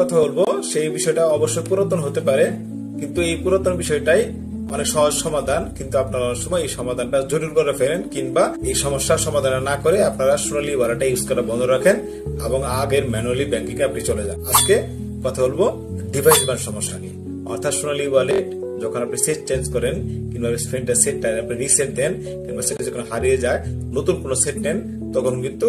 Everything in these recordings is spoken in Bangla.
কথা বলব, সেই বিষয়টা অবশ্যই পুরাতন হতে পারে, কিন্তু এই পুরাতন বিষয়টাই অনেক সহজ সমাধান, কিন্তু আপনারা অনেক সময় এই সমাধানটা জরুর করে ফেলেন, কিংবা এই সমস্যার সমাধান না করে আপনারা সোনালি ওয়ালেটটা ইউজ করা বন্ধ রাখেন এবং আগের ম্যানুয়ালি ব্যাংকিং আপনি চলে যান। আজকে কথা বলব ডিভাইস বান সমস্যা নিয়ে। অর্থাৎ সোনালি ওয়ালেট যখন আপনি সেট চেঞ্জ করেন, কিংবা সেটটা আপনি রিসেট দেন, কিংবা সেটা যখন হারিয়ে যায়, নতুন কোনো সেট নেন, তখন কিন্তু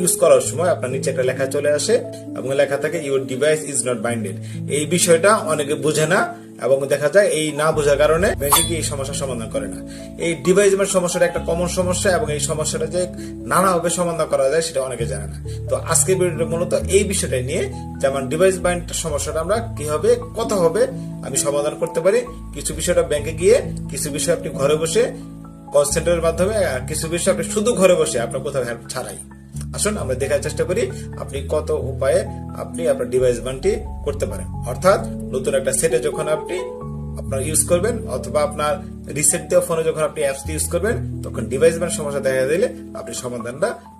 ইউজ করার সময় আপনার নিচে একটা লেখা চলে আসে এবং লেখা থাকে your device is not binded এই বিষয়টা অনেকে বোঝে না এবং দেখা যায় এই না বোঝার কারণে ব্যাংকে এই সমস্যার সমাধান করে না। এই ডিভাইস সমস্যাটা একটা কমন সমস্যা এবং এই সমস্যাটা যে নানাভাবে সমাধান করা যায় সেটা অনেকে জানে না। তো আজকে ভিডিওটা মূলত এই বিষয়টা নিয়ে যেমন ডিভাইস বাইন্ড সমস্যাটা আমরা কীভাবে কত হবে, আমি সমাধান করতে পারি। কিছু বিষয়টা ব্যাংকে গিয়ে, কিছু বিষয় আপনি ঘরে বসে কল সেন্টারের মাধ্যমে কিছু বিষয় আপনি শুধু ঘরে বসে আপনার কোথাও হেল্প ছাড়াই। আসুন, আমরা দেখার চেষ্টা করি আপনি কত উপায়ে আপনি আপনার ডিভাইস বানটি করতে পারেন। অর্থাৎ নতুন একটা সেটে যখন আপনি আপনার ইউজ করবেন অথবা আপনার রিসেট দেওয়া ফোনে যখন আপনি অ্যাপস ইউজ করবেন, তখন ডিভাইস বান সমস্যা দেখা দিলে আপনি সমাধানটা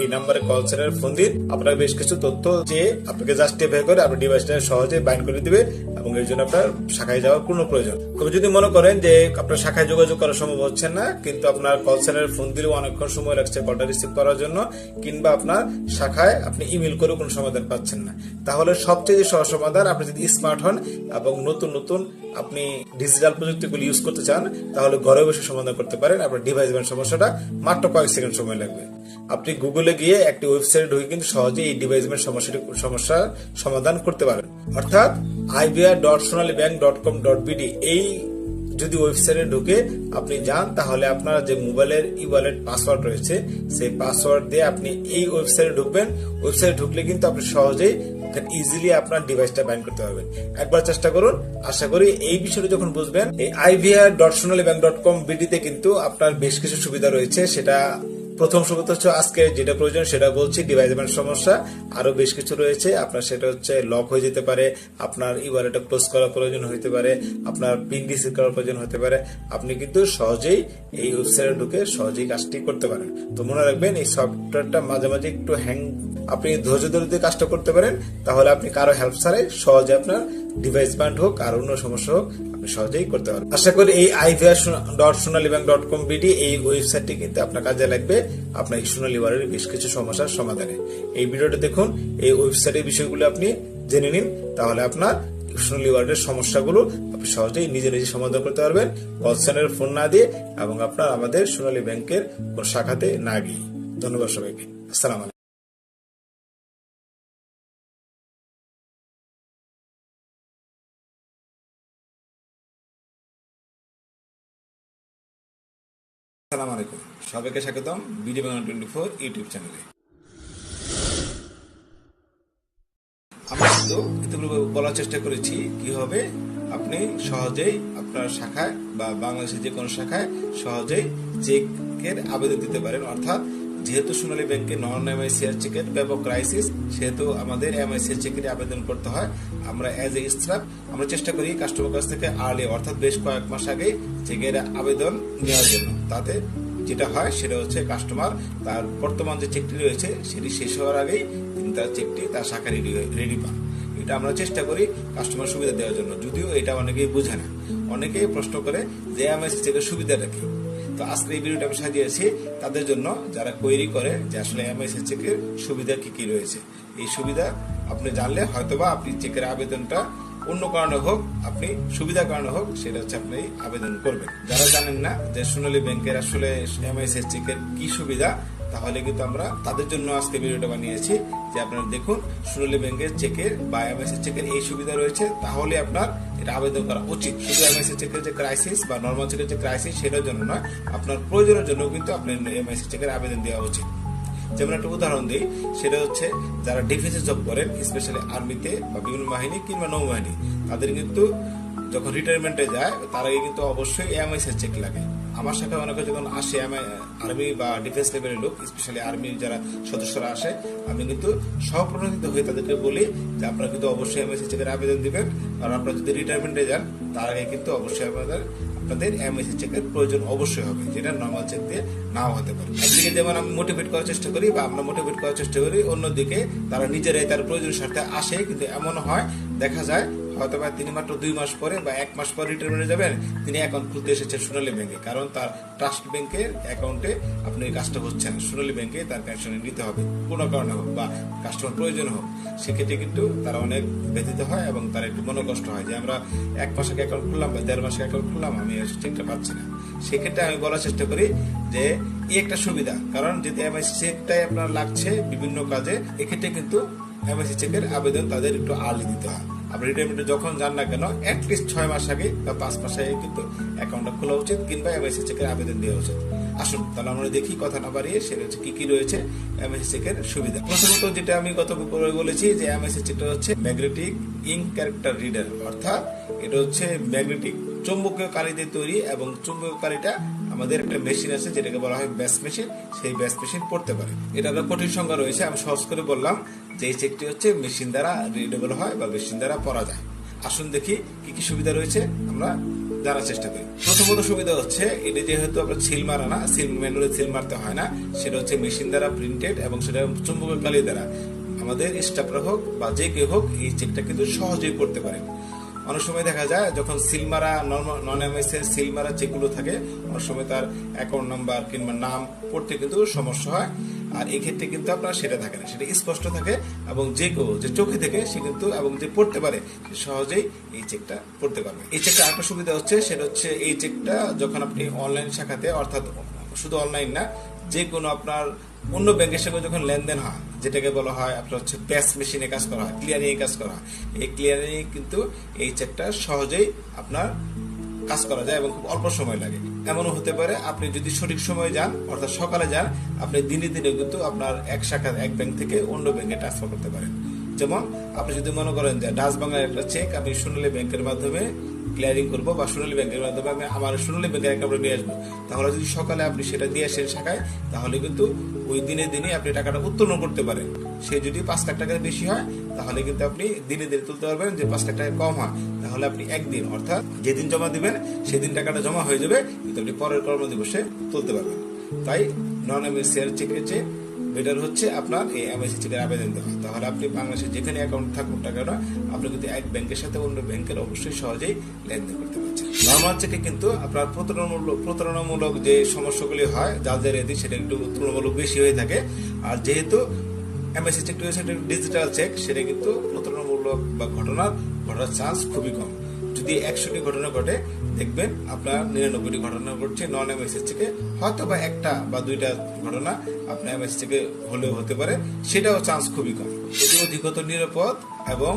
এই নাম্বারে কল সেন্টারে ফোন দিন। আপনার বেশ কিছু তথ্য যে আপনাকে জাস্ট জাস্টিফাই করে আপনার ডিভাইসটা সহজে বাইন্ড করে দিবে এবং এর জন্য আপনার শাখায় যাওয়ার কোনো প্রয়োজন। তবে যদি মনে করেন যে আপনার শাখায় যোগাযোগ করা সম্ভব হচ্ছে না, কিন্তু আপনার কল সেন্টারে ফোন দিলেও অনেকক্ষণ সময় লাগছে কলটা রিসিভ করার জন্য, কিংবা আপনার শাখায় আপনি ইমেল করেও কোনো সমাধান পাচ্ছেন না। তাহলে সবচেয়ে সহজ সমাধান, আপনি যদি স্মার্ট হন এবং নতুন নতুন আপনি ডিজিটাল প্রযুক্তিগুলি ইউজ করতে চান, তাহলে ঘরে বসে সমাধান করতে পারেন। আপনার ডিভাইস সমস্যাটা মাত্র কয়েক সেকেন্ড সময় লাগবে। আপনি গুগলে গিয়ে একটি ওয়েবসাইটে ঢুকে কিন্তু সহজে এই ডিভাইস ব্যান্ড সমস্যাটি সমস্যার সমাধান করতে পারেন অর্থাৎ IBR dot Sonali bank dot com dot BD এই যদি ওয়েবসাইটে ঢুকে আপনি যান, তাহলে আপনার যে মোবাইলের ই ওয়ালেট পাসওয়ার্ড রয়েছে, সেই পাসওয়ার্ড দিয়ে আপনি এই ওয়েবসাইটে ঢুকবেন। ওয়েবসাইটে ঢুকলে কিন্তু আপনি সহজেই ইজিলি আপনার ডিভাইসটা বাইন্ড করতে পারবেন। একবার চেষ্টা করুন, আশা করি এই বিষয়টা যখন বুঝবেন, এই IVR dot Sonali bank dot com বিডিতে কিন্তু আপনার বেশ কিছু সুবিধা রয়েছে, সেটা প্রথম সুবিধা হচ্ছে আজকে যেটা প্রয়োজন সেটা বলছি ডিভাইস ব্যান্ড সমস্যা, আরও বেশ কিছু রয়েছে, আপনার সেটা হচ্ছে লক হয়ে যেতে পারে, আপনার ই ওয়ালেটটা ক্লোজ করার প্রয়োজন হতে পারে, আপনার পিন রিসিভ করার প্রয়োজন হতে পারে, আপনি কিন্তু সহজেই এই ওয়েবসাইটে ঢুকে সহজেই কাজটি করতে পারেন। তো মনে রাখবেন, এই সফটওয়্যারটা মাঝে মাঝে একটু হ্যাং আপনি ধৈর্য ধরে কাজটা করতে পারেন, তাহলে আপনি কারও হেল্প ছাড়াই সহজে আপনার ডিভাইস ব্যান্ড হোক আর অন্য সমস্যা হোক, আপনি সহজেই করতে পারবেন। আশা করি এই IVR dot Sonali bank dot com BD এই ওয়েবসাইটটি কিন্তু আপনার কাজে লাগবে। আপনার সোনালী ওয়ারের বেশ কিছু সমস্যার সমাধানে। এই ভিডিওটা দেখুন, এই ওয়েবসাইটের বিষয়গুলো আপনি জেনে নিন, তাহলে আপনার সোনালী ওয়ার্ডের সমস্যাগুলো আপনি সহজেই নিজে নিজে সমাধান করতে পারবেন। কল সেন্টারের ফোন না দিয়ে এবং আপনার আমাদের সোনালী ব্যাংকের কোন শাখাতে না গিয়ে। ধন্যবাদ সবাইকে। আসসালাম আসসালামু আলাইকুম। সবাইকে স্বাগতম BD Bangla twenty four YouTube চ্যানেলে। আমরা কিন্তু ইতিপূর্বে বলার চেষ্টা করেছি কীভাবে আপনি সহজেই আপনার শাখায় বা বাংলাদেশের যে কোনো শাখায় সহজেই চেকের আবেদন দিতে পারেন, অর্থাৎ যেহেতু সোনালী ব্যাংকে নন এমআইসিআর চেকের ব্যাপক ক্রাইসিস সেহেতু আমাদের এমআইসিআর চেকের আবেদন করতে হয়। আমরা অ্যাজ এ স্টাফ আমরা চেষ্টা করি কাস্টমার কাছ থেকে আর্লি অর্থাৎ বেশ কয়েক মাস আগে চেকের আবেদন নেওয়ার জন্য। তাতে যেটা হয়, সেটা হচ্ছে কাস্টমার তার বর্তমান যে চেকটি রয়েছে, সেটি শেষ হওয়ার আগেই তিনি তার চেকটি তার শাখা রেডি রেডি পান। এটা আমরা চেষ্টা করি কাস্টমার সুবিধা দেওয়ার জন্য। যদিও এটা অনেকেই বোঝে না। অনেকেই প্রশ্ন করে যে এমআইসি চেকের সুবিধাটা কি? তো আজকে এই ভিডিওটা আমি সাজিয়েছি তাদের জন্য যারা কোয়েরি করে যে আসলে এমআইসি চেকের সুবিধা কি কি রয়েছে, এই সুবিধা আপনি জানলে হয়তোবা আপনি চেকের আবেদনটা অন্য কারণে হোক, আপনি সুবিধা কারণে হোক, সেটা হচ্ছে আপনি আবেদন করবেন। যারা জানেন না যে সোনালী ব্যাংকের আসলে এমআইএস চেকের কি সুবিধা তাহলে কিন্তু আমরা তাদের জন্য আজকে ভিডিওটা বানিয়েছি। যে আপনারা দেখুন, সোনালী ব্যাংকের চেকের বা এমআইএস চেকের এই সুবিধা রয়েছে, তাহলে আপনার এটা আবেদন করা উচিত। শুধু এমআইএস চেকের যে ক্রাইসিস বা নর্মাল চেকের যে ক্রাইসিস সেটার জন্য নয়, আপনার প্রয়োজনের জন্য কিন্তু আপনার এমআইএস চেকের আবেদন দেওয়া উচিত। যেমন একটা উদাহরণ দিই, সেটা হচ্ছে যারা ডিফেন্সে জব করেন স্পেশালি আর্মিতে বা বিভিন্ন বাহিনী কিংবা নৌবাহিনী, তাদের কিন্তু যখন রিটায়ারমেন্টে যায়, তার আগে কিন্তু অবশ্যই এমআইএস এর চেক লাগে। আমার সাথে অনেকে যখন আসে আর্মি বা ডিফেন্স লেভেলের লোক স্পেশালি আর্মির যারা সদস্যরা আসে, আমি কিন্তু সহপ্রণোদিত হয়ে তাদেরকে বলি যে আপনারা কিন্তু অবশ্যই এমআইএস চেকের আবেদন দিবেন। আর আপনারা যদি রিটায়ারমেন্টে যান, তার আগে কিন্তু অবশ্যই আপনাদের আপনাদের এমএসসি চেকের প্রয়োজন অবশ্যই হবে, যেটা নর্মাল চেক দিয়ে নাও হতে পারে। একদিকে যেমন আমি মোটিভেট করার চেষ্টা করি বা আমরা মোটিভেট করার চেষ্টা করি, অন্যদিকে তারা নিজেরাই তার প্রয়োজন স্বার্থে আসে, কিন্তু এমন হয়, দেখা যায় হয়তো বা তিনি মাত্র দুই মাস পরে বা এক মাস পর রিটায়ারমেন্টে যাবেন, তিনি অ্যাকাউন্ট খুলতে এসেছেন সোনালী ব্যাংকে কারণ তার ট্রাস্ট ব্যাংকের অ্যাকাউন্টে আপনি এই কাজটা হচ্ছে না সোনালী ব্যাংকে তার পেনশনে নিতে হবে। কোনো কারণে হোক বা কাস্টমার প্রয়োজন হোক, সেক্ষেত্রে কিন্তু তারা অনেক ব্যথিত হয় এবং তার একটু মনোকষ্ট হয় যে আমরা এক মাসে অ্যাকাউন্ট খুললাম বা দেড় মাসে অ্যাকাউন্ট খুললাম, আমি চেকটা পাচ্ছি না। সেক্ষেত্রে আমি বলার চেষ্টা করি যে এই একটা সুবিধা, কারণ যদি এমআইসি চেকটাই আপনার লাগছে বিভিন্ন কাজে, এক্ষেত্রে কিন্তু এমআইসি চেকের আবেদন তাদের একটু আর্লি দিতে হয়। আপনি রিটায়ারমেন্টে যখন যান না কেন অ্যাটলিস্ট ছয় মাস আগে বা পাঁচ মাস আগে কিন্তু অ্যাকাউন্টটা খোলা উচিত, কিংবা এমআইসি চেকের আবেদন দেওয়া উচিত। আসুন, তাহলে আমরা দেখি কথা না বাড়িয়ে সেটা হচ্ছে কি কি রয়েছে এমএসসি চেকের সুবিধা। প্রথমত যেটা আমি গত বলেছি যে এমএসসি চেকটা হচ্ছে ম্যাগনেটিক ইঙ্ক ক্যারেক্টার রিডার অর্থাৎ এটা হচ্ছে ম্যাগনেটিক চুম্বকীয় কালিতে তৈরি এবং চুম্বকীয় কালিটা আমাদের একটা মেশিন আছে, যেটাকে বলা হয় ব্যাস মেশিন সেই ব্যাস মেশিন পড়তে পারে। এটা একটা কঠিন সংখ্যা রয়েছে, আমি সহজ করে বললাম যে এই চেকটি হচ্ছে মেশিন দ্বারা রিডেবল হয় বা মেশিন দ্বারা পড়া যায়। আসুন দেখি কি কি সুবিধা রয়েছে, আমরা জানার চেষ্টা করি। প্রথমত সুবিধা হচ্ছে, এটা যেহেতু আমরা সিল মারা না সিল ম্যানুয়ালি সিল মারতে হয় না, সেটা হচ্ছে মেশিন দ্বারা প্রিন্টেড এবং সেটা চুম্বকের কালি দ্বারা। আমাদের স্টাফরা হোক বা যে কেউ হোক, এই চেকটা কিন্তু সহজেই করতে পারে অনেক সময় দেখা যায় যখন সিলমারা নন এমএস এর সিল মারা যেগুলো থাকে, অনেক সময় তার অ্যাকাউন্ট নাম্বার কিংবা নাম পড়তে কিন্তু সমস্যা হয়। আর এই ক্ষেত্রে কিন্তু আপনার সেটা থাকে না, সেটা স্পষ্ট থাকে এবং যে কেউ যে চোখে থেকে সে কিন্তু এবং যে পড়তে পারে, সে সহজেই এই চেকটা পড়তে পারবে। এই চেকটা একটা সুবিধা হচ্ছে, সেটা হচ্ছে এই চেকটা যখন আপনি অনলাইন শাখাতে, অর্থাৎ শুধু অনলাইন না যে কোনো আপনার অন্য ব্যাংকের সঙ্গে যখন লেনদেন হয়, যেটাকে বলা হয় আপনার হচ্ছে ব্যাস মেশিনে কাজ করা হয় ক্লিয়ারিং কাজ করা হয়, এই ক্লিয়ারিং কিন্তু এই চেকটা সহজেই আপনার কাজ করা যায় এবং খুব অল্প সময় লাগে। এমনও হতে পারে আপনি যদি সঠিক সময়ে যান, অর্থাৎ সকালে যান, আপনি দিনে দিনে কিন্তু আপনার এক শাখা এক ব্যাংক থেকে অন্য ব্যাংকে ট্রান্সফার করতে পারেন। যেমন আপনি যদি মনে করেন যে ডাচ বাংলার একটা চেক আপনি সোনালী ব্যাংকের মাধ্যমে ক্লিয়ারিং করব বা সোনালী ব্যাংকের মাধ্যমে আমি আমার সোনালী ব্যাংকের অ্যাকাউন্টে নিয়ে আসব। তাহলে যদি সকালে আপনি সেটা দিয়ে আসেন শাখায়, তাহলে কিন্তু ওই দিনে দিনে আপনি টাকাটা উত্তোলন করতে পারেন। সে যদি পাঁচ লাখ টাকার বেশি হয়, তাহলে কিন্তু আপনি দিনে দিনে তুলতে পারবেন যে পাঁচ লাখ টাকা কম হয়। তাহলে আপনি একদিন, অর্থাৎ যেদিন জমা দিবেন, সেদিন টাকাটা জমা হয়ে যাবে, কিন্তু আপনি পরের কর্মদিবসে তুলতে পারবেন। তাই নন এমএসিআর চেকের চেয়ে বেটার হচ্ছে আপনার এই এমআইসি চেকের আবেদন দেওয়া। তাহলে আপনি বাংলাদেশে যেখানে অ্যাকাউন্ট থাকুন না কেন, আপনি কিন্তু এক ব্যাংকের সাথে অন্য ব্যাংকের অবশ্যই সহজেই লেনদেন করতে পারছেন। নর্মাল চেকে কিন্তু আপনার প্রতারণামূলক প্রতারণামূলক যে সমস্যাগুলি হয় যাদের এদিকে সেটা একটু তুলনামূলক বেশি হয়ে থাকে। আর যেহেতু এমআইসি একটা ডিজিটাল চেক সেটা কিন্তু প্রতারণামূলক বা ঘটনার ঘটার চান্স খুবই কম। যদি একশোটি ঘটনা ঘটে, দেখবেন আপনার নিরানব্বইটি ঘটনা ঘটছে নন এমএসএস থেকে হয়তো বা একটা বা দুইটা ঘটনা আপনার এমএস থেকে হলেও হতে পারে, সেটাও চান্স খুবই কম। এটি অধিকত নিরাপদ এবং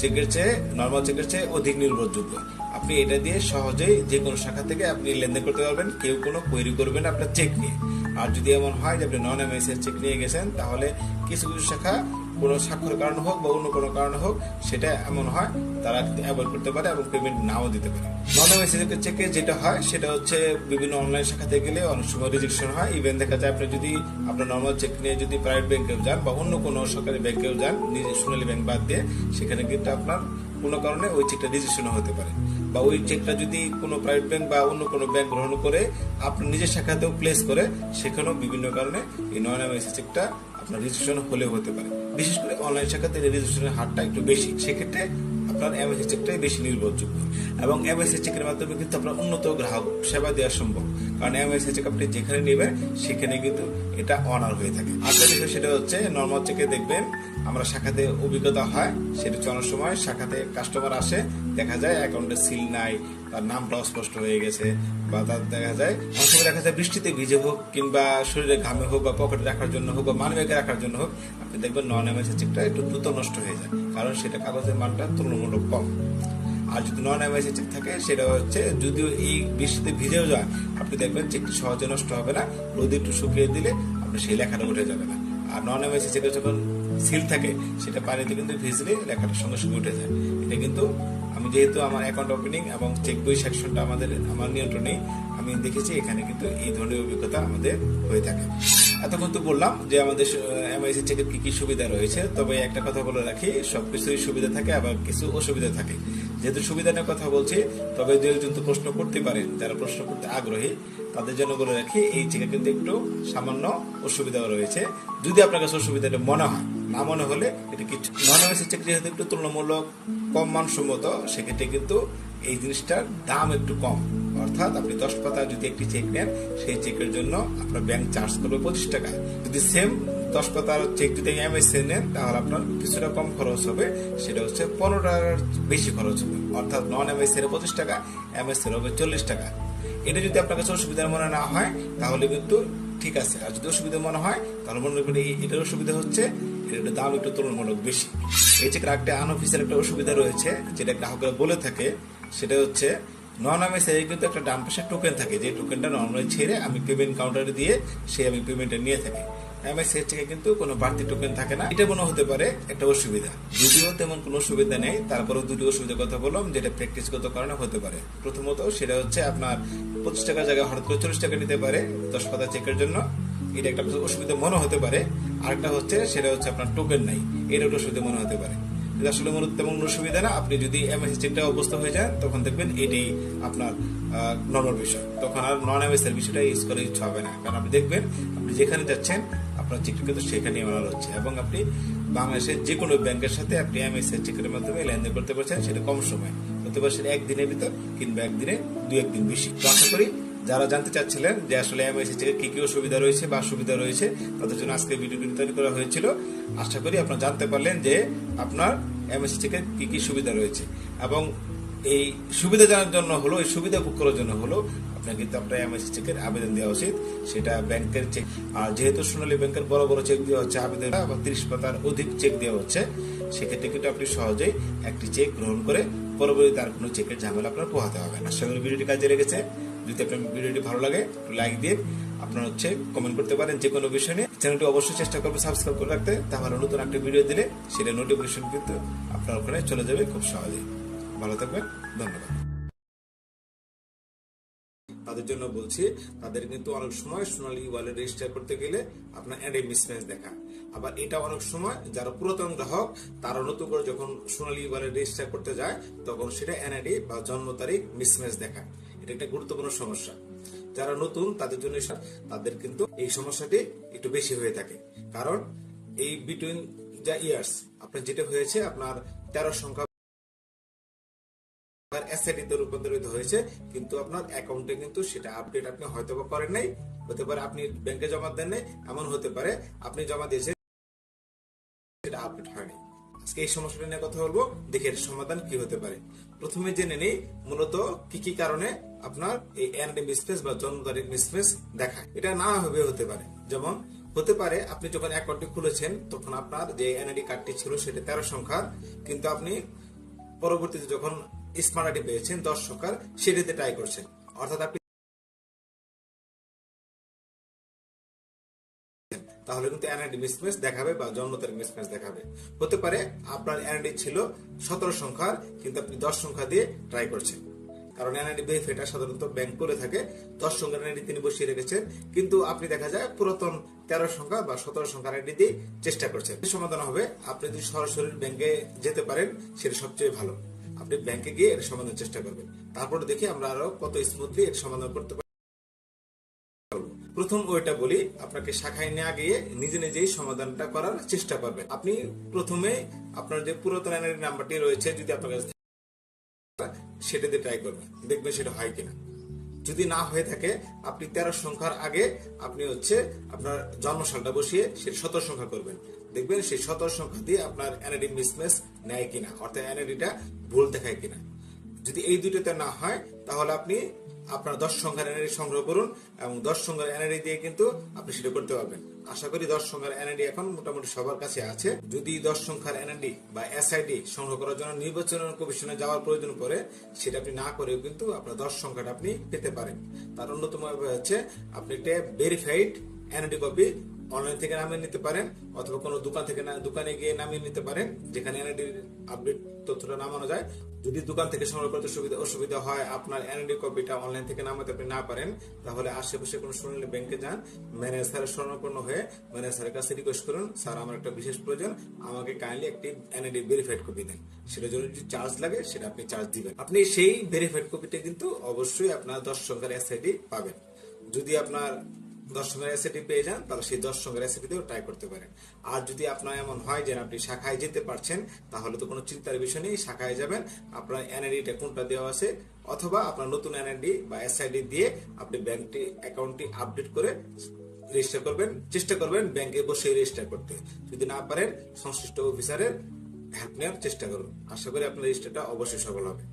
চেকের চেয়ে নর্মাল চেকের চেয়ে অধিক নির্ভরযোগ্য। আপনি এটা দিয়ে সহজেই যে কোনো শাখা থেকে আপনি লেনদেন করতে পারবেন, কেউ কোনো কোয়েরি করবেন আপনার চেক নিয়ে। আর যদি এমন হয় যে আপনি নন এমএসএস চেক নিয়ে গেছেন, তাহলে কিছু কিছু শাখা কোনো স্বাক্ষর কারণ হোক বা অন্য কোনো কারণে হোক, সেটা এমন হয়, তারা অ্যাভয়েড করতে পারে এবং পেমেন্ট নাও দিতে পারে। নন এমএসএসের চেকে যেটা হয়, সেটা হচ্ছে বিভিন্ন অনলাইন শাখাতে গেলে অনেক সময় রিজেকশন হয়। ইভেন দেখা যায় আপনি যদি আপনার নর্মাল চেক নিয়ে যদি প্রাইভেট ব্যাংকেও যান বা অন্য কোনো সরকারি ব্যাংকেও যান, নিজে সোনালী ব্যাংক বাদ দিয়ে, সেখানে কিন্তু আপনার কোনো কারণে ওই চেকটা রেজিস্ট্রেশন হতে পারে। বা ওই চেকটা যদি কোনো প্রাইভেট ব্যাংক বা অন্য কোনো ব্যাংক গ্রহণ করে, আপনার নিজের শাখাতেও প্লেস করে, সেখানেও বিভিন্ন কারণে এই এমএসএস চেকটা আপনার রেজিস্ট্রেশন হলেও হতে পারে। বিশেষ করে অনলাইন শাখাতে রেজিস্ট্রেশনের হারটা একটু বেশি। সেক্ষেত্রে আপনার এমএসএস চেকটাই বেশি নির্ভরযোগ্য। এবং এমএসএস চেকের মাধ্যমে কিন্তু আপনার উন্নত গ্রাহক সেবা দেওয়া সম্ভব। কারণ এমআইসি চেক আপনি যেখানে নেবেন, সেখানে কিন্তু এটা অনার হয়ে থাকে। আরেকটা বিষয় সেটা হচ্ছে নর্মাল চেকে দেখবেন, আমরা শাখাতে অভিজ্ঞতা হয়, সেটা অনেক সময় শাখাতে কাস্টমার আসে, দেখা যায় অ্যাকাউন্টে সিল নাই তার নামটা অস্পষ্ট হয়ে গেছে বা তার দেখা যায়, অনেক দেখা যায় বৃষ্টিতে ভিজে হোক কিংবা শরীরে ঘামে হোক বা পকেটে রাখার জন্য হোক বা মানবেগে রাখার জন্য হোক, আপনি দেখবেন নন এমএসএ চেকটা একটু দ্রুত নষ্ট হয়ে যায়। কারণ সেটা কাগজের মানটা তুলনামূলক কম। আর যদি নন এমআইসি চেক থাকে, সেটা হচ্ছে যদিও এই বৃষ্টিতে ভিজেও যায়, আপনি দেখবেন চেকটি সহজে নষ্ট হবে না, রোদে একটু শুকিয়ে দিলে আপনার সেই লেখাটা উঠে যাবে না। আর নন এমআইসি চেকে যখন সিল থাকে, সেটা পানিতে কিন্তু ভিজলে লেখাটা সঙ্গে সঙ্গে উঠে যায়। এটা কিন্তু আমি যেহেতু আমার অ্যাকাউন্ট ওপেনিং এবং চেক বই সেকশনটা আমাদের, আমার নিয়ন্ত্রণেই আমি দেখেছি এখানে কিন্তু এই ধরনের অভিজ্ঞতা আমাদের হয়ে থাকে। এতক্ষণ তো বললাম যে আমাদের এমআইসি চেকের কি কি সুবিধা রয়েছে, তবে একটা কথা বলে রাখি, সবকিছুই সুবিধা থাকে আবার কিছু অসুবিধা থাকে। যেহেতু সুবিধা নিয়ে কথা বলছি, তবে দু একজন তো প্রশ্ন করতে পারেন, যারা প্রশ্ন করতে আগ্রহী, তাদের জন্য বলে রাখি, এই চেকে কিন্তু একটু সামান্য অসুবিধাও রয়েছে। যদি আপনার কাছে অসুবিধাটা মনে হয় না মনে হলে এটা কিছু নন এমএসি চেক যেহেতু একটু তুলনামূলক কম মানসম্মত, সেক্ষেত্রে কিন্তু এই জিনিসটার দাম একটু কম। অর্থাৎ আপনি দশ পাতা যদি একটি চেক নেন, সেই চেকের জন্য আপনার ব্যাংক চার্জ করবে পঁচিশ টাকা যদি সেম দশ পাতার চেক যদি এমএসএ নেন, তাহলে আপনার কিছুটা কম খরচ হবে, সেটা হচ্ছে পনেরো টাকার বেশি খরচ হবে। অর্থাৎ নন এমএসএ এর পঁচিশ টাকা এমএসএ হবে চল্লিশ টাকা। এটা যদি আপনার কাছে অসুবিধার মনে না হয়, তাহলে কিন্তু ঠিক আছে। আর যদি অসুবিধা মনে হয়, তাহলে মনে করি এটার অসুবিধা হচ্ছে একটু দাম একটু তুলনামূলক বেশি। চেকের একটা আনঅফিসিয়াল একটা অসুবিধা রয়েছে, যেটা গ্রাহকরা বলে থাকে, সেটা হচ্ছে নন এমএসএ কিন্তু একটা ডান টোকেন থাকে। যে টোকেনটা নর্মালি ছেড়ে আমি পেমেন্ট কাউন্টারে দিয়ে সে আমি পেমেন্টটা নিয়ে থাকি। এমএসএ থেকে কিন্তু কোনো বাড়তি টোকেন থাকে না। এটা মনে হতে পারে একটা অসুবিধা। যদিও তেমন কোনো অসুবিধা নেই। তারপরেও দুটি অসুবিধার কথা বললাম, যেটা প্র্যাকটিসগত কারণে হতে পারে। প্রথমত সেটা হচ্ছে আপনার পঁচিশ টাকার জায়গায় হঠাৎ করে চল্লিশ টাকা নিতে পারে দশ পাতা চেকের জন্য। এটা একটা অসুবিধা মনে হতে পারে। আরেকটা হচ্ছে, সেটা হচ্ছে আপনার টোকেন নাই। এটা একটা অসুবিধা মনে হতে পারে। এটা আসলে মূলত তেমন কোনো সুবিধা না, আপনি যদি এমএসসি চেকটা অবস্থ হয়ে যান, তখন দেখবেন এটাই আপনার নর্মাল বিষয়। তখন আর নন এমএস এর বিষয়টা ইউজ করার ইচ্ছা হবে না। কারণ আপনি দেখবেন, আপনি যেখানে যাচ্ছেন, আপনার চেকটা কিন্তু সেখানেই মানানো হচ্ছে। এবং আপনি বাংলাদেশের যে কোনো ব্যাংকের সাথে আপনি এমএস এর চেকের মাধ্যমে লেনদেন করতে পারছেন, সেটা কম সময়। হতে পারে সেটা একদিনের ভিতর কিংবা একদিনে দু একদিন বেশি। তো আশা করি যারা জানতে চাচ্ছিলেন যে আসলে এমআইসি চেকের কি কি অসুবিধা রয়েছে বা সুবিধা রয়েছে, তাদের জন্য আজকে ভিডিও ভিডিওটি তৈরি করা হয়েছিল। আশা করি আপনারা জানতে পারলেন যে আপনার এমএসসি চেকের কি কি সুবিধা রয়েছে। এবং এই সুবিধা জানার জন্য হলো, এই সুবিধা ভোগ করার জন্য হলো আপনার কিন্তু আপনার এমএসসি চেকের আবেদন দেওয়া উচিত। সেটা ব্যাংকের চেক আর যেহেতু সোনালী ব্যাংকের বড় বড় চেক দেওয়া হচ্ছে, আবেদন বা তিরিশ পাতার অধিক চেক দেওয়া হচ্ছে, সেক্ষেত্রে কিন্তু আপনি সহজেই একটি চেক গ্রহণ করে পরবর্তীতে আর কোনো চেকের ঝামেলা আপনার পোহাতে হবে না। করি ভিডিওটি কাজে লেগেছে। যদি আপনার ভিডিওটি ভালো লাগে লাইক দিয়ে আপনার হচ্ছে কমেন্ট করতে পারেন যে কোনো বিষয় নিয়ে। চ্যানেলটি অবশ্যই চেষ্টা করবেন সাবস্ক্রাইব করে রাখতে, তাহলে নতুন একটা ভিডিও দিলে সেটা নোটিফিকেশন কিন্তু আপনার ওখানে চলে যাবে খুব সহজেই। ভালো থাকবেন, ধন্যবাদ। তাদের জন্য বলছি, তাদের কিন্তু অনেক সময় সোনালী ওয়ালেট রেজিস্টার করতে গেলে আপনার অ্যাডে মিসম্যাচ দেখা। আবার এটা অনেক সময় যারা পুরাতন গ্রাহক, তারা নতুন করে যখন সোনালী ওয়ালেট রেজিস্টার করতে যায়, তখন সেটা এনআইডি বা জন্ম তারিখ মিসম্যাচ দেখা। এটা একটা গুরুত্বপূর্ণ সমস্যা। যারা নতুন, তাদের জন্য তাদের কিন্তু এই সমস্যাটি একটু বেশি হয়ে থাকে। কারণ এই বিটুইন যা ইয়ার্স আপনার যেটা হয়েছে, আপনার তেরো সংখ্যা অ্যাসেটিতে রূপান্তরিত হয়েছে, কিন্তু আপনার অ্যাকাউন্টে কিন্তু সেটা আপডেট আপনি হয়তো বা করেন নাই। হতে পারে আপনি ব্যাংকে জমা দেন নাই, এমন হতে পারে আপনি জমা দিয়েছেন, সেটা আপডেট হয়নি। আজকে এই সমস্যাটা নিয়ে কথা বলব। সমাধান কি হতে পারে। প্রথমে জেনে মূলত কি কি কারণে আপনার এই বা জন্ম তারিখ দেখায় এটা না হবে হতে পারে। যেমন, হতে পারে আপনি যখন অ্যাকাউন্টটি খুলেছেন, তখন আপনার যে এনআইডি কার্ডটি ছিল সেটা তেরো সংখ্যার, কিন্তু আপনি পরবর্তীতে যখন স্মার্ট আইডি পেয়েছেন, দশ সংখ্যার, সেটিতে ট্রাই করছেন। অর্থাৎ আপনি তাহলে কিন্তু এনআইডি মিসম্যাচ দেখাবে বা জন্ম তারিখ মিসম্যাচ দেখাবে। হতে পারে আপনার এনআইডি ছিল সতেরো সংখ্যার, কিন্তু আপনি দশ সংখ্যা দিয়ে ট্রাই করছেন। কারণ এনআইডি বেনিফিটটা সাধারণত ব্যাংক করে থাকে, দশ সংখ্যার এনআইডি তিনি বসিয়ে রেখেছেন, কিন্তু আপনি দেখা যায় পুরাতন তেরো সংখ্যা বা সতেরো সংখ্যার আইডি দিয়ে চেষ্টা করছেন। সমাধান হবে, আপনি যদি সরাসরি ব্যাংকে যেতে পারেন, সেটা সবচেয়ে ভালো। আপনি ব্যাংকে গিয়ে এর সমাধানের চেষ্টা করবেন। তারপরে দেখি আমরা আরও কত স্মুথলি এর সমাধান করতে পারি। প্রথম ওইটা বলি, আপনাকে শাখায় না গিয়ে নিজে নিজেই সমাধানটা করার চেষ্টা করবেন। আপনি প্রথমে আপনার যে পুরাতন নাম্বারটি রয়েছে, যদি আপনার কাছে সেটাতে ট্রাই করবেন। দেখবেন সেটা হয় কিনা। যদি না হয়ে থাকে, আপনি তেরো সংখ্যার আগে আপনি হচ্ছে আপনার জন্মসালটা বসিয়ে সেই সতেরো সংখ্যা করবেন। দেখবেন সেই সতেরো সংখ্যা দিয়ে আপনার এনআইডি মিসম্যাচ নেয় কিনা, অর্থাৎ এনআইডিটা ভুল দেখায় কিনা। যদি এই দুটোতে না হয়, তাহলে আপনি আপনার দশ সংখ্যার এনআইডি সংগ্রহ করুন এবং দশ সংখ্যার এনআইডি দিয়ে কিন্তু আপনি সেটা করতে পারবেন। আশা করি দশ সংখ্যার এনআইডি এখন মোটামুটি সবার কাছে আছে। যদি দশ সংখ্যার এনআইডি বা এসআইডি সংগ্রহ করার জন্য নির্বাচন কমিশনে যাওয়ার প্রয়োজন পড়ে, সেটা আপনি না করেও কিন্তু আপনার দশ সংখ্যাটা আপনি পেতে পারেন। তার অন্যতম হচ্ছে, আপনি একটা ভেরিফাইড এনআইডি কপি অনলাইন থেকে নামিয়ে নিতে পারেন, অথবা কোনো দোকান থেকে দোকানে গিয়ে নামিয়ে নিতে পারেন, যেখানে এনআইডি আপডেট তথ্যটা নামানো যায়। যদি দোকান থেকে সংগ্রহ করতে সুবিধা অসুবিধা হয়, আপনার এনআইডি কপিটা অনলাইন থেকে নামাতে আপনি না পারেন, তাহলে আশেপাশে কোনো সোনালী ব্যাংকে যান ম্যানেজারের স্বর্ণপন্ন হয়ে ম্যানেজারের কাছে রিকোয়েস্ট করুন, স্যার, আমার একটা বিশেষ প্রয়োজন, আমাকে কাইন্ডলি একটি এনআইডি ভেরিফাইড কপি দেন। সেটার জন্য যদি চার্জ লাগে, সেটা আপনি চার্জ দিবেন। আপনি সেই ভেরিফাইড কপিটা কিন্তু অবশ্যই আপনার দশ সংখ্যার এসআইডি পাবেন। যদি আপনার সঙ্গের অ্যাসিডি পেয়ে যান, তাহলে সেই দশ সঙ্গের অ্যাসিডিতেও ট্রাই করতে পারেন। আর যদি আপনার এমন হয় যে আপনি শাখায় যেতে পারছেন, তাহলে তো কোনো চিন্তার বিষয় নেই, শাখায় যাবেন, আপনার এনআইডিটা কোনটা দেওয়া আছে, অথবা আপনার নতুন এনআইডি বা এসআইডি দিয়ে আপনি ব্যাংকটি, অ্যাকাউন্টটি আপডেট করে রেজিস্টার করবেন, চেষ্টা করবেন ব্যাংকে বসে রেজিস্টার করতে। যদি না পারেন, সংশ্লিষ্ট অফিসারের হেল্প নেওয়ার চেষ্টা করুন। আশা করি আপনার রেজিস্টারটা অবশ্যই সফল হবে।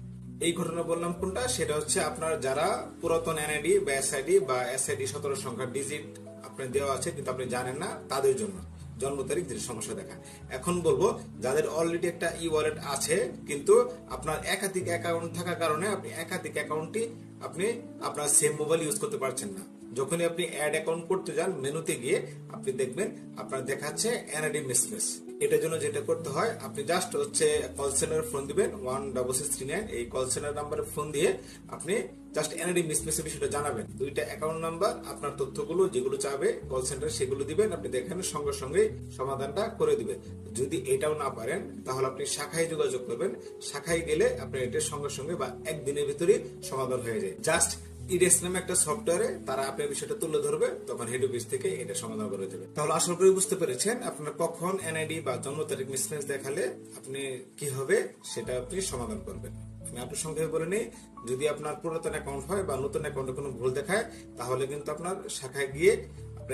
এই ঘটনা বললাম কোনটা? সেটা হচ্ছে আপনার যারা পুরাতন এনআইডি বা এসআইডি বা এসআইডি সতেরো সংখ্যার ডিজিট আপনার দেওয়া আছে, কিন্তু আপনি জানেন না, তাদের জন্য। জন্ম তারিখ যে সমস্যা দেখা। এখন বলব, যাদের অলরেডি একটা ই ওয়ালেট আছে, কিন্তু আপনার একাধিক অ্যাকাউন্ট থাকার কারণে আপনি একাধিক অ্যাকাউন্টটি আপনি আপনার সেম মোবাইল ইউজ করতে পারছেন না। যখনই আপনি অ্যাড অ্যাকাউন্ট করতে যান, মেনুতে গিয়ে আপনি দেখবেন আপনার দেখাচ্ছে এনআইডি মিসমেস এটার জন্য যেটা করতে হয়, আপনি জাস্ট হচ্ছে কল সেন্টার ফোন দিবেন one double six three nine এই কল সেন্টার নাম্বারে ফোন দিয়ে আপনি জাস্ট এনআইডি মিসমেসের বিষয়টা জানাবেন। দুইটা অ্যাকাউন্ট নাম্বার আপনার তথ্যগুলো, যেগুলো চাবে কল সেন্টার সেগুলো দিবেন, আপনি দেখেন সঙ্গে সঙ্গে সমাধানটা করে দিবেন। যদি এটাও না পারেন, তাহলে আপনি শাখায় যোগাযোগ করবেন। শাখায় গেলে আপনি এটা সঙ্গে সঙ্গে বা একদিনের ভিতরে সমাধান হয়ে যায়। জাস্ট ইডেস নামে একটা সফটওয়্যারে তারা আপনার বিষয়টা তুলে ধরবে, তখন হেড অফিস থেকে এটা সমাধান করে দেবে। তাহলে আসল করে বুঝতে পেরেছেন, আপনার কখন এনআইডি বা জন্ম তারিখ মিসম্যাচ দেখালে আপনি কি হবে সেটা আপনি সমাধান করবেন। আমি আপনার সঙ্গে বলে নিই, যদি আপনার পুরাতন অ্যাকাউন্ট হয় বা নতুন অ্যাকাউন্টে কোনো ভুল দেখায়, তাহলে কিন্তু আপনার শাখায় গিয়ে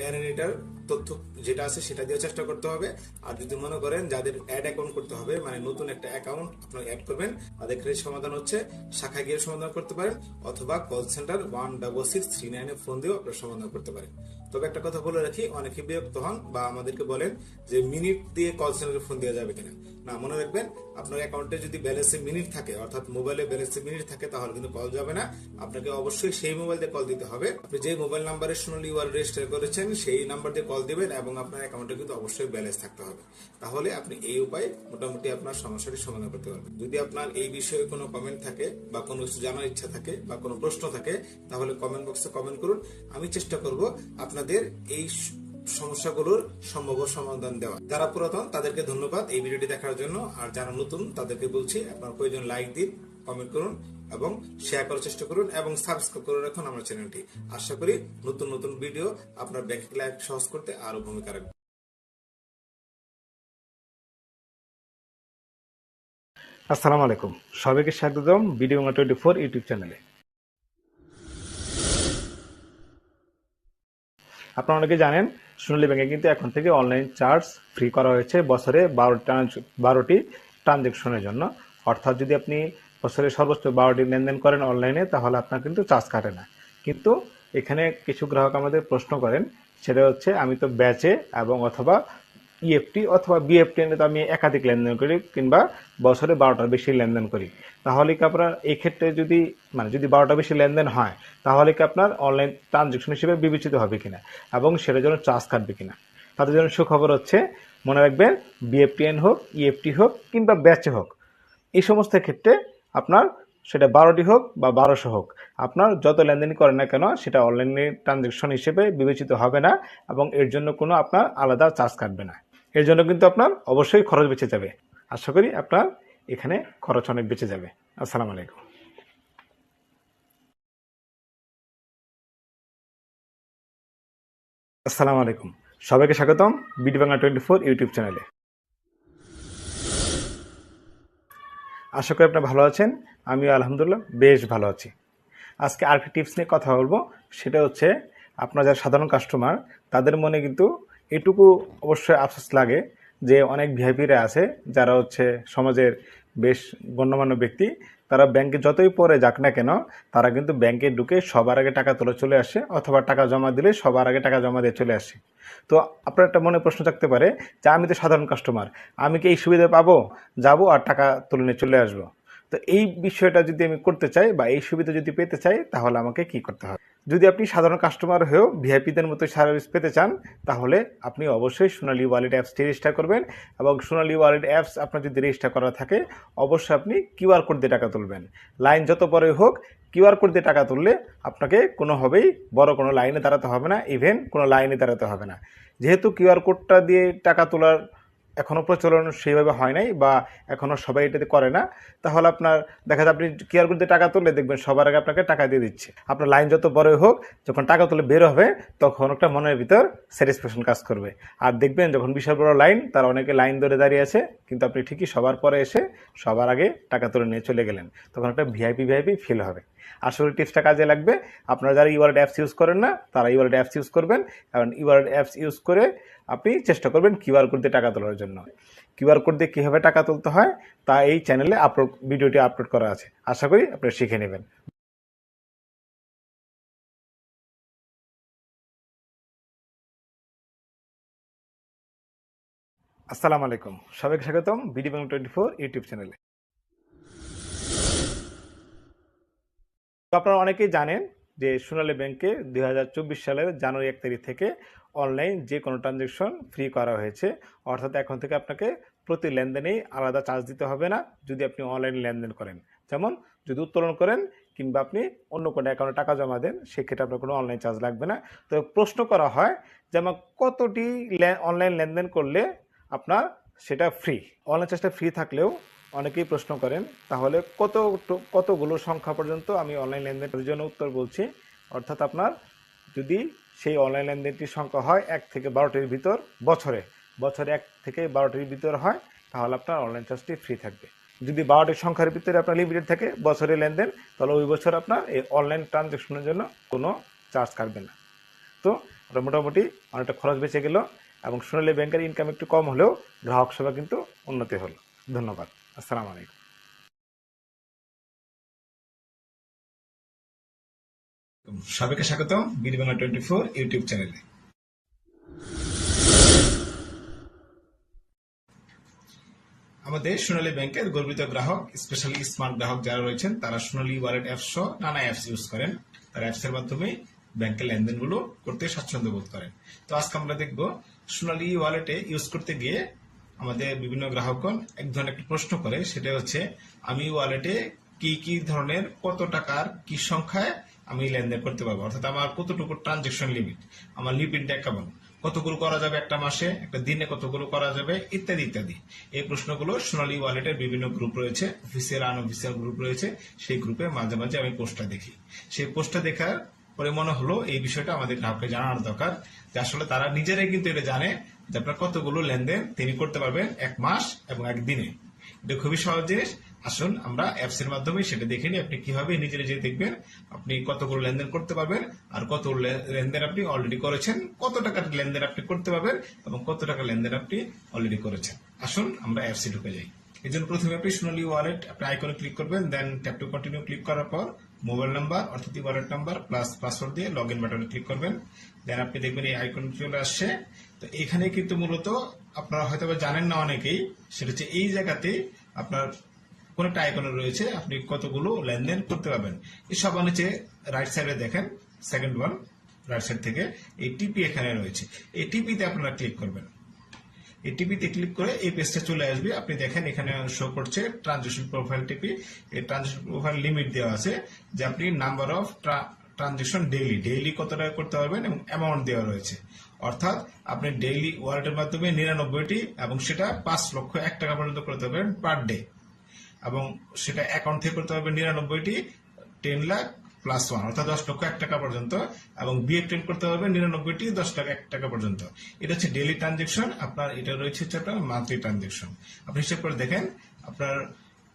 এনআইডিটার তথ্য যেটা আছে সেটা দিয়ে চেষ্টা করতে হবে। আর যদি মনে করেন যাদের অ্যাড অ্যাকাউন্ট করতে হবে মানে নতুন একটা অ্যাকাউন্ট আপনার অ্যাড করবেন, তাদের ক্ষেত্রে সমাধান হচ্ছে শাখায় গিয়ে সমাধান করতে পারেন, অথবা call centre one double six three নাইনে ফোন দিয়েও আপনার সমাধান করতে পারেন। তবে একটা কথা বলে রাখি, অনেকে বিরক্ত হন বা আমাদেরকে বলেন যে মিনিট দিয়ে কল সেন্টারে ফোন দেওয়া যাবে কিনা। না, মনে রাখবেন, আপনার অ্যাকাউন্টে যদি ব্যালেন্সে মিনিট থাকে, অর্থাৎ মোবাইলে ব্যালেন্সে মিনিট থাকে, তাহলে কিন্তু কল যাবে না। আপনাকে অবশ্যই সেই মোবাইল দিয়ে কল দিতে হবে। আপনি যে মোবাইল নাম্বারে সোনালী ওয়ার রেজিস্টার করেছেন, সেই নাম্বার দিয়ে কল দিবেন এবং আপনার অ্যাকাউন্টে কিন্তু অবশ্যই ব্যালেন্স থাকতে হবে। তাহলে আপনি এই উপায়ে মোটামুটি আপনার সমস্যাটি সমাধান করতে পারবেন। যদি আপনার এই বিষয়ে কোনো কমেন্ট থাকে বা কোনো কিছু জানার ইচ্ছা থাকে বা কোনো প্রশ্ন থাকে, তাহলে কমেন্ট বক্সে কমেন্ট করুন। আমি চেষ্টা করব আপনাদের এই সমস্যাগুলোর সম্ভাব্য সমাধান দেওয়া। যারা পুরাতন, তাদেরকে ধন্যবাদ এই ভিডিওটি দেখার জন্য। আর যারা নতুন, তাদেরকে বলছি, আপনার প্রয়োজন লাইক দিন কমেন্ট করুন এবং শেয়ার করার চেষ্টা করুন এবং সাবস্ক্রাইব করে রাখুন আমার চ্যানেলটি। আশা করি নতুন নতুন ভিডিও আপনার ব্যাংকিং লাইফ সহজ করতে আরও ভূমিকা রাখবে। আসসালামু আলাইকুম। সবাইকে স্বাগতম ভিডিও টোয়েন্টি ফোর ইউটিউব চ্যানেলে। আপনারা অনেকে জানেন, সোনালী ব্যাংকে কিন্তু এখন থেকে অনলাইন চার্জ ফ্রি করা হয়েছে বছরে বারো বারোটি ট্রানজেকশনের জন্য। অর্থাৎ যদি আপনি বছরে সর্বোচ্চ বারোটি লেনদেন করেন অনলাইনে, তাহলে আপনার কিন্তু চার্জ কাটে না। কিন্তু এখানে কিছু গ্রাহক আমাদের প্রশ্ন করেন, সেটা হচ্ছে, আমি তো ব্যাচে এবং অথবা ইএফটি অথবা বিএফটি তো আমি একাধিক লেনদেন করি কিংবা বছরে বারোটার বেশি লেনদেন করি। তাহলে কি আপনার এক্ষেত্রে যদি মানে যদি বারোটা বেশি লেনদেন হয়, তাহলে কি আপনার অনলাইন ট্রানজেকশন হিসেবে বিবেচিত হবে কিনা এবং সেটার জন্য চার্জ কাটবে কিনা? তাদের জন্য সুখবর হচ্ছে, মনে রাখবেন বিএফটিএন হোক ইএফটি হোক, কিংবা ব্যাচে হোক, এই সমস্ত ক্ষেত্রে আপনার সেটা বারোটি হোক বা বারোশো হোক, আপনার যত লেনদেন করেন না কেন সেটা অনলাইনে ট্রানজেকশন হিসেবে বিবেচিত হবে না এবং এর জন্য কোনো আপনার আলাদা চার্জ কাটবে না। এর জন্য কিন্তু আপনার অবশ্যই খরচ বেঁচে যাবে। আশা করি আপনার এখানে খরচ অনেক বেঁচে যাবে। আসসালামু আলাইকুম। আসসালামু আলাইকুম। সবাইকে স্বাগতম BD Bangla twenty four YouTube চ্যানেলে। আশা করি আপনারা ভালো আছেন। আমিও আলহামদুলিল্লাহ বেশ ভালো আছি। আজকে আরেকটি টিপস নিয়ে কথা বলব। সেটা হচ্ছে, আপনার যারা সাধারণ কাস্টমার তাদের মনে কিন্তু এটুকু অবশ্যই আফসোস লাগে যে অনেক ভিআইপিরা আছে যারা হচ্ছে সমাজের বেশ গণ্যমান্য ব্যক্তি। তারা ব্যাংকে যতই পরে যাক না কেন, তারা কিন্তু ব্যাংকে ঢুকে সবার আগে টাকা তোলা চলে আসে অথবা টাকা জমা দিলে সবার আগে টাকা জমা দিয়ে চলে আসে। তো আপনার একটা মনে প্রশ্ন থাকতে পারে যে আমি তো সাধারণ কাস্টমার আমি কি এই সুবিধা পাবো? যাব আর টাকা তুলে নিয়ে চলে আসব। তো এই বিষয়টা যদি আমি করতে চাই বা এই সুবিধা যদি পেতে চাই, তাহলে আমাকে কি করতে হবে? যদি আপনি সাধারণ কাস্টমার হয়েও ভিআইপিদের মতো সার্ভিস পেতে চান, তাহলে আপনি অবশ্যই সোনালী ওয়ালেট অ্যাপসটি রেজিস্টার করবেন এবং সোনালী ওয়ালেট অ্যাপস আপনার যদি রেজিস্টার করা থাকে, অবশ্যই আপনি কিউআর কোড দিয়ে টাকা তুলবেন। লাইন যত পরে হোক কিউআর কোড দিয়ে টাকা তুললে আপনাকে কোনোভাবেই বড় কোনো লাইনে দাঁড়াতে হবে না ইভেন কোনো লাইনে দাঁড়াতে হবে না। যেহেতু কিউআর কোডটা দিয়ে টাকা তোলার এখনও প্রচলন সেইভাবে হয় নাই বা এখনও সবাই এটাতে করে না, তাহলে আপনার দেখা যায় আপনি কেয়ার করতে টাকা তুললে দেখবেন সবার আগে আপনাকে টাকা দিয়ে দিচ্ছে। আপনার লাইন যত বড়ই হোক, যখন টাকা তুলে বের হবে, তখন একটা মনের ভিতর স্যাটিসফ্যাকশন কাজ করবে। আর দেখবেন যখন বিশাল বড় লাইন তার অনেকে লাইন ধরে দাঁড়িয়ে আছে, কিন্তু আপনি ঠিকই সবার পরে এসে সবার আগে টাকা তুলে নিয়ে চলে গেলেন, তখন একটা ভিআইপি ভিআইপি ফিল হবে। আসলে টিপসটা কাজে লাগবে। আপনারা যারা ইওয়ালেট অ্যাপস ইউজ করেন না, তারা ইওয়ালেট অ্যাপস ইউজ করবেন। কারণ ইওয়ালেট অ্যাপস ইউজ করে আপনি চেষ্টা করবেন কিউআর কোড দিয়ে টাকা তোলার জন্য। কিউআর কোড দিয়ে কীভাবে টাকা তুলতে হয়, তা এই চ্যানেলে আপলোড ভিডিওটি আপলোড করা আছে। আশা করি আপনারা শিখে নেবেন। আসসালামু আলাইকুম। সবাইকে স্বাগতম BD bank twenty four YouTube চ্যানেলে আপনারা অনেকেই জানেন যে সোনালী ব্যাংকে দুই হাজার চব্বিশ সালের জানুয়ারি এক তারিখ থেকে অনলাইন যে কোনো ট্রানজ্যাকশন ফ্রি করা হয়েছে। অর্থাৎ এখন থেকে আপনাকে প্রতি লেনদেনেই আলাদা চার্জ দিতে হবে না, যদি আপনি অনলাইন লেনদেন করেন। যেমন, যদি উত্তোলন করেন কিংবা আপনি অন্য কোনো অ্যাকাউন্টে টাকা জমা দেন, সেক্ষেত্রে আপনার কোনো অনলাইন চার্জ লাগবে না। তো প্রশ্ন করা হয় যে আমার কতটি অনলাইন লেনদেন করলে আপনার সেটা ফ্রি? অনলাইন চার্জটা ফ্রি থাকলেও অনেকেই প্রশ্ন করেন, তাহলে কত কতগুলো সংখ্যা পর্যন্ত আমি অনলাইন লেনদেনের জন্য উত্তর বলছি। অর্থাৎ আপনার যদি সেই অনলাইন লেনদেনটির সংখ্যা হয় এক থেকে বারোটির ভিতর বছরে বছরে এক থেকে বারোটির ভিতর হয়, তাহলে আপনার অনলাইন চার্জটি ফ্রি থাকবে। যদি বারোটির সংখ্যার ভিতরে আপনার লিমিটেড থাকে বছরে লেনদেন, তাহলে ওই বছর আপনার এই অনলাইন ট্রানজ্যাকশনের জন্য কোনো চার্জ কাটবে না। তো মোটামুটি অনেকটা খরচ বেঁচে গেল এবং সোনালী ব্যাংকের ইনকাম একটু কম হলেও গ্রাহক সেবা কিন্তু উন্নতি হলো। ধন্যবাদ। আসসালামু আলাইকুম। সবাইকে স্বাগতম বিডি টোয়েন্টি ফোর ইউটিউব চ্যানেলে। আমাদের সোনালী ব্যাংকের গর্বিত গ্রাহক স্পেশালি স্মার্ট গ্রাহক যারা রয়েছেন, তারা সোনালী ওয়ালেট অ্যাপস নানা অ্যাপস ইউজ করেন। তারা অ্যাপস এর মাধ্যমে ব্যাংকের লেনদেনগুলো করতে স্বাচ্ছন্দ্য বোধ করেন। তো আজকে আমরা দেখব সোনালী ওয়ালেটে ইউজ করতে গিয়ে আমাদের বিভিন্ন গ্রাহকগণ এক ধরনের একটা প্রশ্ন করে সেটা হচ্ছে, আমি ওয়ালেটে কি কি ধরনের, কত টাকার, কি সংখ্যায় আমি লেনদেন করতে পারব? অর্থাৎ আমার কতটুকু ট্রানজেকশন লিমিট আমার লিমিটটা কেমন? কতগুলো করা যাবে একটা মাসে, একটা দিনে কতগুলো করা যাবে, ইত্যাদি ইত্যাদি। এই প্রশ্নগুলো সোনালি ওয়ালেটের বিভিন্ন গ্রুপ রয়েছে অফিসিয়াল আনঅফিসিয়াল গ্রুপ রয়েছে। সেই গ্রুপে মাঝে মাঝে আমি পোস্টটা দেখি। সেই পোস্টটা দেখার পরে মনে হলো এই বিষয়টা আমাদের গ্রাহককে জানানোর দরকার যে আসলে তারা নিজেরাই কিন্তু এটা জানে যে আপনার কতগুলো লেনদেন তিনি করতে পারবেন এক মাস এবং এক দিনে? এটা খুবই সহজ জিনিস। আসুন আমরা অ্যাপস এর মাধ্যমে সেটা দেখে নিই, আপনি কীভাবে নিজে নিজে দেখবেন, আপনি কতগুলো লেনদেন করতে পারবেন আর কত লেনদেন আপনি অলরেডি করেছেন, কত টাকার লেনদেন আপনি করতে পারবেন এবং কত টাকা লেনদেন আপনি অলরেডি করেছেন। আসুন আমরা অ্যাপসে ঢুকে যাই। এই জন্য প্রথমে আপনি সোনালি ওয়ালেট আপনি আইকনে ক্লিক করবেন then tap to continue click করার পর মোবাইল নাম্বার অর্থাৎ ওয়ালেট নাম্বার প্লাস পাসওয়ার্ড দিয়ে লগ ইন বাটনে ক্লিক করবেন। দেন আপনি দেখবেন এই আইকন চলে আসছে। তো এখানে কিন্তু মূলত আপনারা হয়তো জানেন না অনেকেই, সেটা হচ্ছে এই জায়গাতে আপনার কোন একটা আইকনে রয়েছে, আপনি কতগুলো লেনদেন করতে পারবেন। এই সবার নিচে রাইট সাইডে দেখেন সেকেন্ড ওয়ান রাইট সাইড থেকে এই টিপি এখানে রয়েছে। এই টিপিতে আপনারা ক্লিক করবেন। এই টিপিতে ক্লিক করে এই পেজটা চলে আসবে। আপনি দেখেন এখানে শো করছে ট্রানজেকশন প্রোফাইল টিপি এই ট্রানজেকশন প্রোফাইল লিমিট দেওয়া আছে যে আপনি number of transaction daily daily কত টাকা করতে পারবেন এবং অ্যামাউন্ট দেওয়া রয়েছে। অর্থাৎ আপনি ডেইলি ওয়ালেটের মাধ্যমে নিরানব্বইটি এবং সেটা পাঁচ লক্ষ এক টাকা পর্যন্ত করতে পারবেন পার ডে এবং সেটা অ্যাকাউন্ট থেকে করতে পারবেন নিরানব্বইটি টেন লাখ প্লাস ওয়ান অর্থাৎ দশ লক্ষ এক টাকা পর্যন্ত এবং বিএফ টেন করতে পারবেন নিরানব্বইটি দশ লাখ এক টাকা পর্যন্ত। এটা হচ্ছে ডেইলি ট্রানজেকশন আপনার এটা রয়েছে হচ্ছে আপনার মান্থলি ট্রানজেকশন আপনি হিসেব করে দেখেন আপনার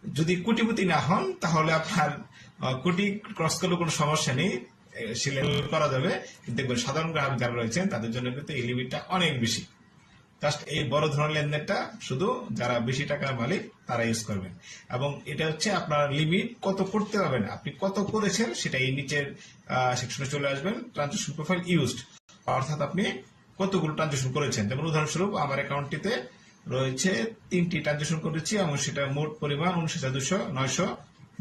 যদি কোটিপতি না হন তাহলে আপনার কোটি ক্রস করলে কোনো সমস্যা নেই এ, সে লেনদেন করা যাবে। দেখবেন সাধারণ গ্রাহক যারা রয়েছেন তাদের জন্য কিন্তু এই লিমিটটা অনেক বেশি। জাস্ট এই বড় ধরনের লেনদেনটা শুধু যারা বেশি টাকার মালিক, তারা ইউজ করবেন এবং এটা হচ্ছে আপনার লিমিট কত করতে পারবেন আপনি কত করেছেন সেটা এই নিচের সেকশনে চলে আসবেন। ট্রানজেকশন প্রোফাইল ইউজড অর্থাৎ আপনি কতগুলো ট্রানজেকশন করেছেন। যেমন উদাহরণস্বরূপ আমার অ্যাকাউন্টটিতে রয়েছে তিনটি ট্রানজেকশন করেছি এবং সেটা মোট পরিমাণ উনিশ হাজার দুশো নয়শো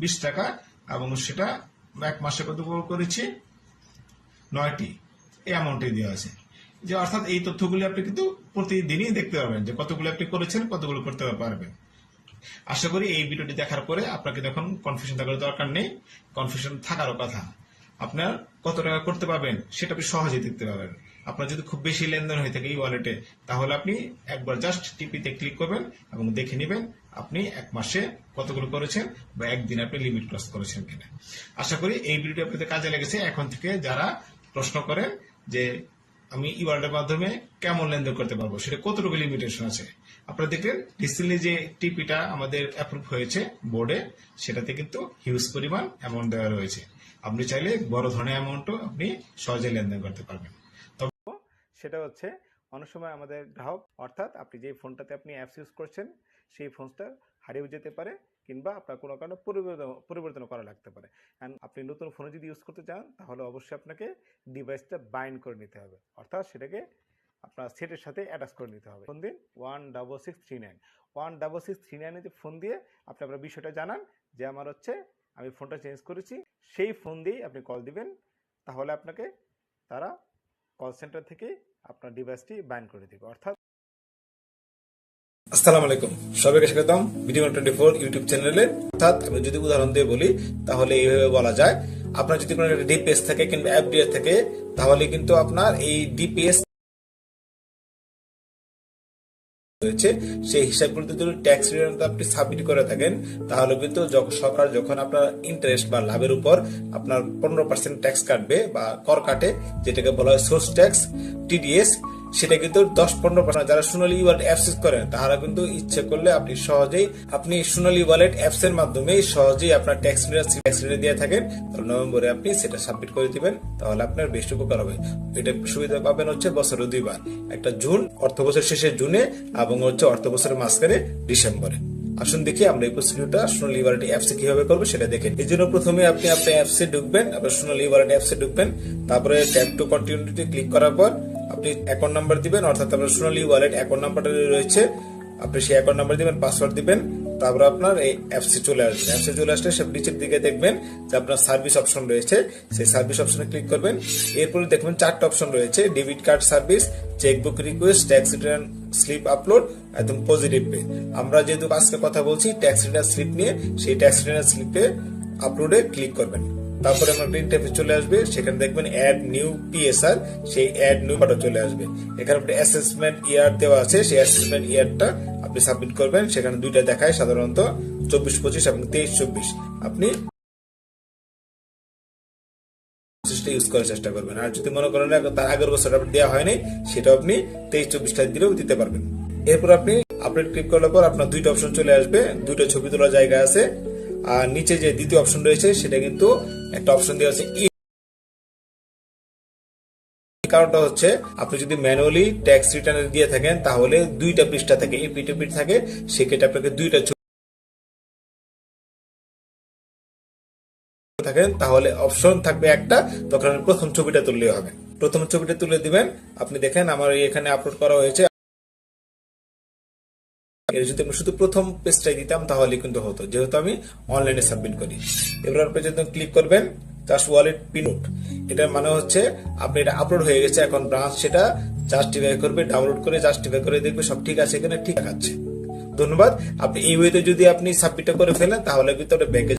বিশ টাকা এবং সেটা এক মাসে কতগুলো করেছি? নয়টি। এই অ্যামাউন্টে দেওয়া আছে। যে অর্থাৎ এই তথ্যগুলি আপনি কিন্তু প্রতিদিনই দেখতে পারবেন যে কতগুলো আপনি করেছেন, কতগুলো করতে পারবেন। আশা করি এই ভিডিওটি দেখার পরে আপনাকে তখন কনফিউশন থাকার দরকার নেই কনফিউশন থাকারও কথা। আপনার কত টাকা করতে পারবেন, সেটা আপনি সহজেই দেখতে পাবেন আপনার যদি খুব বেশি লেনদেন হয়ে থাকে এই ওয়ালেটে তাহলে আপনি একবার জাস্ট টিপিতে ক্লিক করবেন এবং দেখে নেবেন আপনি এক মাসে কতগুলো করেছেন বা একদিন আপনি লিমিট ক্রস করেছেন কিনা। আশা করি এই ভিডিওটি আপনাদের কাজে লেগেছে। এখন থেকে যারা প্রশ্ন করেন যে আমি ই মাধ্যমে কেমন লেনদেন করতে পারব, সেটা কতটুকু লিমিটেশন আছে? আপনারা দেখলেন রিসেন্টলি যে টিপিটা আমাদের অ্যাপ্রুভ হয়েছে বোর্ডে সেটাতে কিন্তু হিউজ পরিমাণ অ্যামাউন্ট দেওয়া রয়েছে। আপনি চাইলে বড় ধরনের অ্যামাউন্টও আপনি সহজে লেনদেন করতে পারবেন। সেটা হচ্ছে, অনেক সময় আমাদের গ্রাহক, অর্থাৎ আপনি যে ফোনটাতে আপনি অ্যাপস ইউজ করছেন, সেই ফোনটা হারিয়েও যেতে পারে কিংবা আপনার কোনো কারণে পরিবর্তন পরিবর্তন করা লাগতে পারে। অ্যান্ড আপনি নতুন ফোনে যদি ইউজ করতে চান, তাহলে অবশ্যই আপনাকে ডিভাইসটা বাইন্ড করে নিতে হবে। অর্থাৎ সেটাকে আপনার সেটের সাথে অ্যাটাচ করে নিতে হবে। ফোন দিন one double six three nine one double six three নাইনে যে ফোন দিয়ে আপনি আপনার বিষয়টা জানান, যে আমার হচ্ছে আমি ফোনটা চেঞ্জ করেছি, সেই ফোন দিয়েই আপনি কল দিবেন, তাহলে আপনাকে তারা কল সেন্টার থেকে আপনার ডিভাইসটি ব্যান করে দেবে। অর্থাৎ আসসালামু আলাইকুম। সবাইকে স্বাগতম ভিডিও টোয়েন্টি ফোর ইউটিউব চ্যানেলে। অর্থাৎ আমি যদি উদাহরণ দিয়ে বলি, তাহলে এইভাবে বলা যায়, আপনার যদি কোনো ডিপিএস থাকে কিংবা এফডিএস থাকে, তাহলে কিন্তু আপনার এই ডিপিএস রয়েছে। সেই হিসাবগুলোতে যদি ট্যাক্স রিটার্ন আপনি সাবমিট করে থাকেন, তাহলে কিন্তু সরকার যখন আপনার ইন্টারেস্ট বা লাভের উপর আপনার পনেরো পার্সেন্ট ট্যাক্স কাটবে বা কর কাটে, যেটাকে বলা হয় সোর্স ট্যাক্স টিডিএস সেটা কিন্তু দশ পনেরো পার্সেন্ট যারা সোনালী ওয়ালেট অ্যাপস করেন তারা কিন্তু ইচ্ছে করলে আপনি সহজেই, আপনি সোনালী ওয়ালেট অ্যাপস এর মাধ্যমে সহজেই আপনার ট্যাক্স ট্যাক্স রিটার্ন দিয়ে থাকেন। তাহলে নভেম্বরে আপনি সেটা সাবমিট করে দিবেন, তাহলে আপনার বেশ উপকার হবে। এটা সুবিধা পাবেন হচ্ছে বছরে দুইবার। একটা জুন, অর্থ বছর শেষে জুনে, এবং হচ্ছে অর্থ বছরের মাঝখানে ডিসেম্বরে। আসুন দেখি আমরা এই প্রসিডিউরটা সোনালী ওয়ালেট অ্যাপসে কীভাবে করব সেটা দেখেন এই জন্য প্রথমে আপনি আপনার অ্যাপসে ঢুকবেন, আপনার সোনালি ওয়ালেট অ্যাপসে ঢুকবেন। তারপরে ট্যাপ টু কন্টিনিউটি ক্লিক করার পর আপনি অ্যাকাউন্ট নাম্বার দিবেন, অর্থাৎ আপনার সোনালি ওয়ালেট অ্যাকাউন্ট নাম্বারটা রয়েছে, আপনি সেই অ্যাকাউন্ট নাম্বার দিবেন পাসওয়ার্ড দিবেন, তারপর আপনার এই অ্যাপসে চলে আসবে। অ্যাপসে চলে আসলে সব নিচের দিকে দেখবেন যে আপনার সার্ভিস অপশন রয়েছে, সেই সার্ভিস অপশনে ক্লিক করবেন, এরপরে দেখবেন চারটা অপশন রয়েছে debit card service chequebook request tax return slip upload একদম পজিটিভ পে আমরা যেহেতু আজকে কথা বলছি ট্যাক্স রিটার্ন স্লিপ নিয়ে, সেই ট্যাক্স রিটার্ন স্লিপে আপলোডে ক্লিক করবেন। তারপরে আপনার প্রিন্ট টাইপে চলে আসবে, সেখানে দেখবেন অ্যাড নিউ পিএসআর সেই অ্যাড নিউ বাটন চলে আসবে। এখানে আপনি অ্যাসেসমেন্ট ইয়ার দেওয়া আছে, সেই অ্যাসেসমেন্ট ইয়ারটা আপনি সাবমিট করবেন, সেখানে দুইটা দেখায় সাধারণত চব্বিশ, পঁচিশ এবং তেইশ, চব্বিশ। আপনি ইউজ করার চেষ্টা করবেন। আর যদি মনে করেন তার আগের বছর আপনার দেওয়া হয়নি সেটা আপনি তেইশ, চব্বিশটা দিলেও দিতে পারবেন। এরপর আপনি আপডেট ক্লিক করার পর আপনার দুইটা অপশন চলে আসবে, দুইটা ছবি তোলার জায়গা আছে। আর নিচে যে দ্বিতীয় অপশন রয়েছে, সেটা কিন্তু একটা অপশন দেওয়া আছে ই কারণটা হচ্ছে, আপনি যদি ম্যানুয়ালি ট্যাক্স রিটার্ন দিয়ে থাকেন, তাহলে দুইটা পৃষ্ঠা থাকে, এই পিঠে পিঠ থাকে, সেক্ষেত্রে আপনাকে দুইটা ছবি থাকেন, তাহলে অপশন থাকবে একটা, তখন প্রথম ছবিটা তুললে হবে। প্রথম ছবিটা তুলে দিবেন, আপনি দেখেন, আমার এখানে আপলোড করা হয়েছে এর যদি আমি শুধু প্রথম পেজটাই দিতাম তাহলে কিন্তু হতো। যেহেতু আমি অনলাইনে সাবমিট করি। এবার আপনি যদি ক্লিক করবেন জাস্ট ওয়ালেট পিনোট এটার মানে হচ্ছে আপনি এটা আপলোড হয়ে গেছে, এখন ব্রাঞ্চ সেটা জাস্টিফাই করবে ডাউনলোড করে জাস্টিফাই করে দেখবে সব ঠিক আছে এখানে ঠিক আছে। ধন্যবাদ। আপনি এই ওয়েতে যদি আপনি সাবমিটটা করে ফেলেন, তাহলে কিন্তু ব্যাংকে